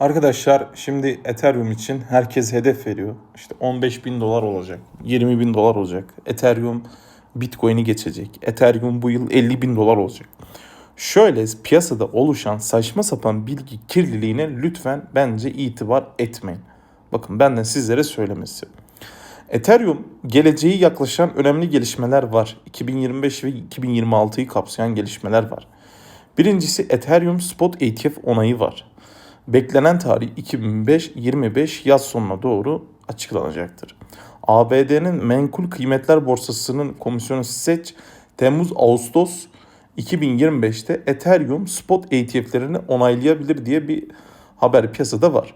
Arkadaşlar şimdi Ethereum için herkes hedef veriyor. İşte 15 bin dolar olacak, 20 bin dolar olacak. Ethereum Bitcoin'i geçecek. Ethereum bu yıl 50 bin dolar olacak. Şöyle piyasada oluşan saçma sapan bilgi kirliliğine lütfen bence itibar etmeyin. Bakın benden sizlere söylemesi. Ethereum geleceği yaklaşan önemli gelişmeler var. 2025 ve 2026'yı kapsayan gelişmeler var. Birincisi Ethereum Spot ETF onayı var. Beklenen tarih 2025 yaz sonuna doğru açıklanacaktır. ABD'nin menkul kıymetler borsasının komisyonu SEC Temmuz-Ağustos 2025'te Ethereum spot ETF'lerini onaylayabilir diye bir haber piyasada var.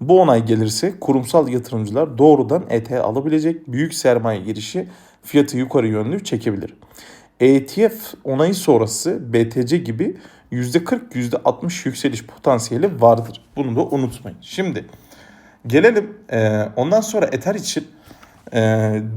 Bu onay gelirse kurumsal yatırımcılar doğrudan ETH alabilecek büyük sermaye girişi fiyatı yukarı yönlü çekebilir. ETF onayı sonrası BTC gibi %40 %60 yükseliş potansiyeli vardır. Bunu da unutmayın. Şimdi gelelim e, ondan sonra Ether için e,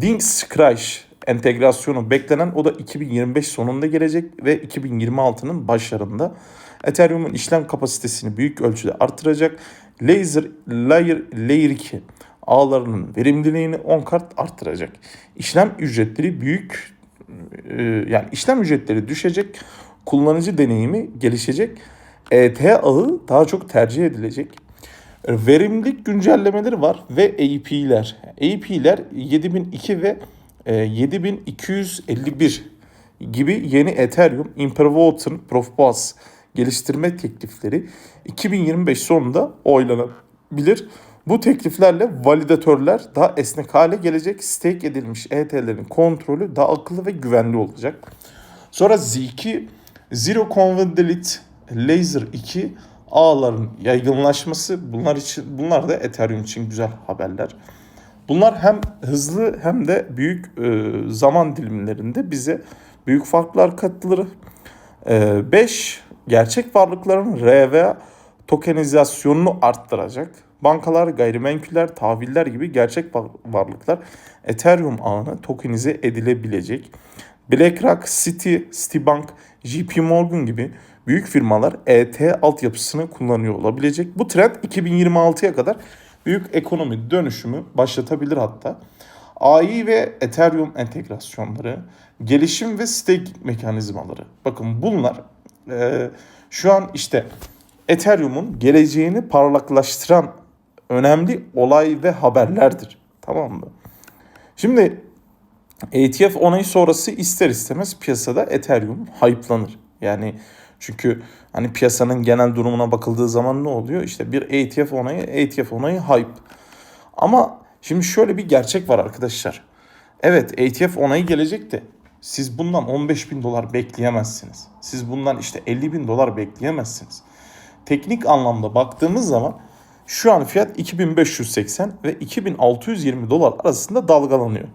Dings Crash entegrasyonu beklenen o da 2025 sonunda gelecek ve 2026'nın başlarında Ethereum'un işlem kapasitesini büyük ölçüde artıracak. Laser Layer Layer 2 ağlarının verimliliğini 10 kat arttıracak. İşlem ücretleri büyük yani işlem ücretleri düşecek. Kullanıcı deneyimi gelişecek. ET ağı daha çok tercih edilecek. Verimlilik güncellemeleri var ve AP'ler. AP'ler 7002 ve e, 7251 gibi yeni Ethereum Impervoten Profbus geliştirme teklifleri 2025 sonunda oylanabilir. Bu tekliflerle validatörler daha esnek hale gelecek. Stake edilmiş ET'lerin kontrolü daha akıllı ve güvenli olacak. Sonra Z2 Zero Convolute Laser 2 ağların yaygınlaşması bunlar için bunlar da Ethereum için güzel haberler. Bunlar hem hızlı hem de büyük e, zaman dilimlerinde bize büyük farklar katılır. 5 gerçek varlıkların RV tokenizasyonunu arttıracak. Bankalar, gayrimenküller, tahviller gibi gerçek varlıklar Ethereum ağına tokenize edilebilecek. BlackRock, Citi, Citibank, JP Morgan gibi büyük firmalar ET altyapısını kullanıyor olabilecek. Bu trend 2026'ya kadar büyük ekonomi dönüşümü başlatabilir hatta. AI ve Ethereum entegrasyonları, gelişim ve staking mekanizmaları. Bakın bunlar e, şu an işte Ethereum'un geleceğini parlaklaştıran önemli olay ve haberlerdir. Tamam mı? Şimdi ETF onayı sonrası ister istemez piyasada Ethereum hype'lanır. Yani çünkü hani piyasanın genel durumuna bakıldığı zaman ne oluyor? İşte bir ETF onayı, ETF onayı hype. Ama şimdi şöyle bir gerçek var arkadaşlar. Evet ETF onayı gelecek de siz bundan 15 bin dolar bekleyemezsiniz. Siz bundan işte 50 bin dolar bekleyemezsiniz. Teknik anlamda baktığımız zaman şu an fiyat 2580 ve 2620 dolar arasında dalgalanıyor.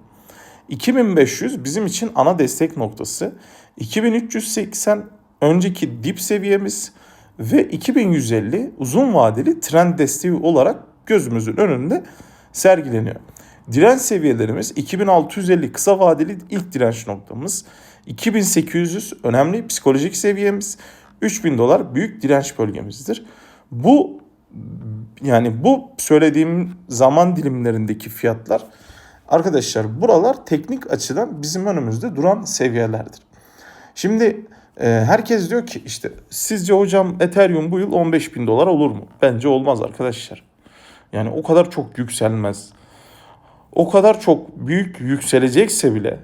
2500 bizim için ana destek noktası. 2380 önceki dip seviyemiz ve 2150 uzun vadeli trend desteği olarak gözümüzün önünde sergileniyor. Direnç seviyelerimiz 2650 kısa vadeli ilk direnç noktamız. 2800 önemli psikolojik seviyemiz. 3000 dolar büyük direnç bölgemizdir. Bu yani bu söylediğim zaman dilimlerindeki fiyatlar arkadaşlar buralar teknik açıdan bizim önümüzde duran seviyelerdir. Şimdi e, herkes diyor ki işte sizce hocam Ethereum bu yıl 15 bin dolar olur mu? Bence olmaz arkadaşlar. Yani o kadar çok yükselmez. O kadar çok büyük yükselecekse bile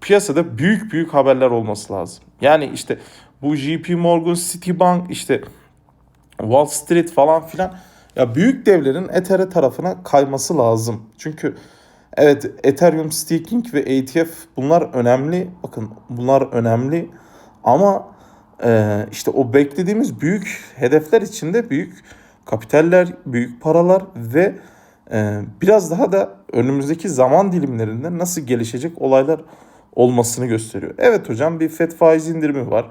piyasada büyük büyük haberler olması lazım. Yani işte bu JP Morgan, Citibank, işte Wall Street falan filan ya büyük devlerin Ether'e tarafına kayması lazım. Çünkü evet Ethereum staking ve ETF bunlar önemli. Bakın bunlar önemli ama e, işte o beklediğimiz büyük hedefler içinde büyük kapitaller, büyük paralar ve e, biraz daha da önümüzdeki zaman dilimlerinde nasıl gelişecek olaylar olmasını gösteriyor. Evet hocam bir FED faiz indirimi var.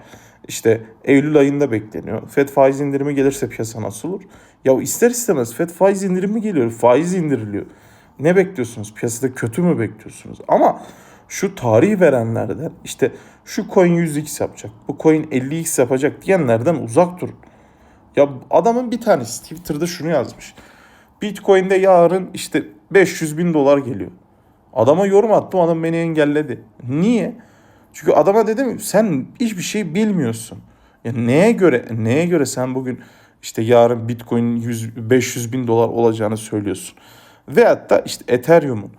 İşte Eylül ayında bekleniyor. FED faiz indirimi gelirse piyasa nasıl olur? Ya ister istemez FED faiz indirimi geliyor. Faiz indiriliyor. Ne bekliyorsunuz? Piyasada kötü mü bekliyorsunuz? Ama şu tarihi verenlerden işte şu coin 100x yapacak, bu coin 50x yapacak diyenlerden uzak durun. Ya adamın bir tanesi Twitter'da şunu yazmış. Bitcoin'de yarın işte 500 bin dolar geliyor. Adama yorum attım adam beni engelledi. Niye? Çünkü adama dedim sen hiçbir şey bilmiyorsun. Ya neye göre neye göre sen bugün işte yarın Bitcoin'in 100 500 bin dolar olacağını söylüyorsun. Veyahut da işte Ethereum'un.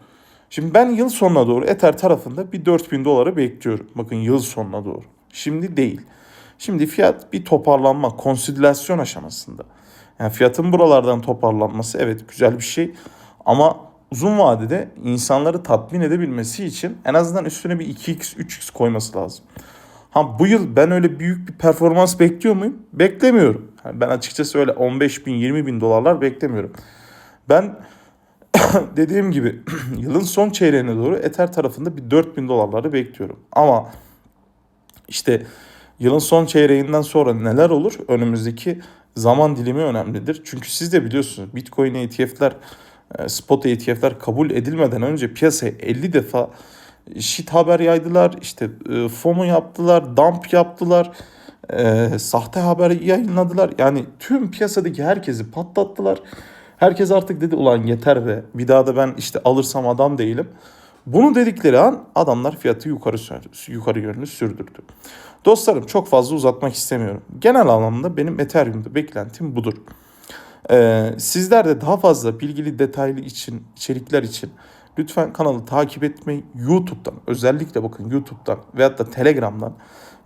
Şimdi ben yıl sonuna doğru Ether tarafında bir 4000 doları bekliyorum. Bakın yıl sonuna doğru. Şimdi değil. Şimdi fiyat bir toparlanma, konsolidasyon aşamasında. Yani fiyatın buralardan toparlanması evet güzel bir şey. Ama uzun vadede insanları tatmin edebilmesi için en azından üstüne bir 2x, 3x koyması lazım. Ha bu yıl ben öyle büyük bir performans bekliyor muyum? Beklemiyorum. Yani ben açıkçası öyle 15 bin, 20 bin dolarlar beklemiyorum. Ben dediğim gibi yılın son çeyreğine doğru Ether tarafında bir 4 bin dolarları bekliyorum. Ama işte yılın son çeyreğinden sonra neler olur? Önümüzdeki zaman dilimi önemlidir. Çünkü siz de biliyorsunuz Bitcoin ETF'ler, spot ETF'ler kabul edilmeden önce piyasaya 50 defa shit haber yaydılar. işte e, FOMO yaptılar, dump yaptılar. e, sahte haber yayınladılar. Yani tüm piyasadaki herkesi patlattılar. Herkes artık dedi ulan yeter ve bir daha da ben işte alırsam adam değilim. Bunu dedikleri an adamlar fiyatı yukarı yukarı yönlü sürdürdü. Dostlarım çok fazla uzatmak istemiyorum. Genel anlamda benim Ethereum'da beklentim budur. Ee, sizler de daha fazla bilgili detaylı için içerikler için lütfen kanalı takip etmeyi YouTube'dan özellikle bakın YouTube'dan veyahut da Telegram'dan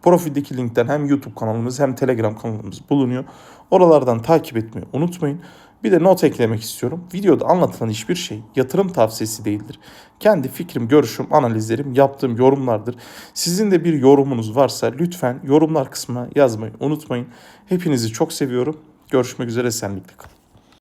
profildeki linkten hem YouTube kanalımız hem Telegram kanalımız bulunuyor. Oralardan takip etmeyi unutmayın. Bir de not eklemek istiyorum. Videoda anlatılan hiçbir şey yatırım tavsiyesi değildir. Kendi fikrim, görüşüm, analizlerim, yaptığım yorumlardır. Sizin de bir yorumunuz varsa lütfen yorumlar kısmına yazmayı unutmayın. Hepinizi çok seviyorum. Görüşmek üzere senlikle kalın.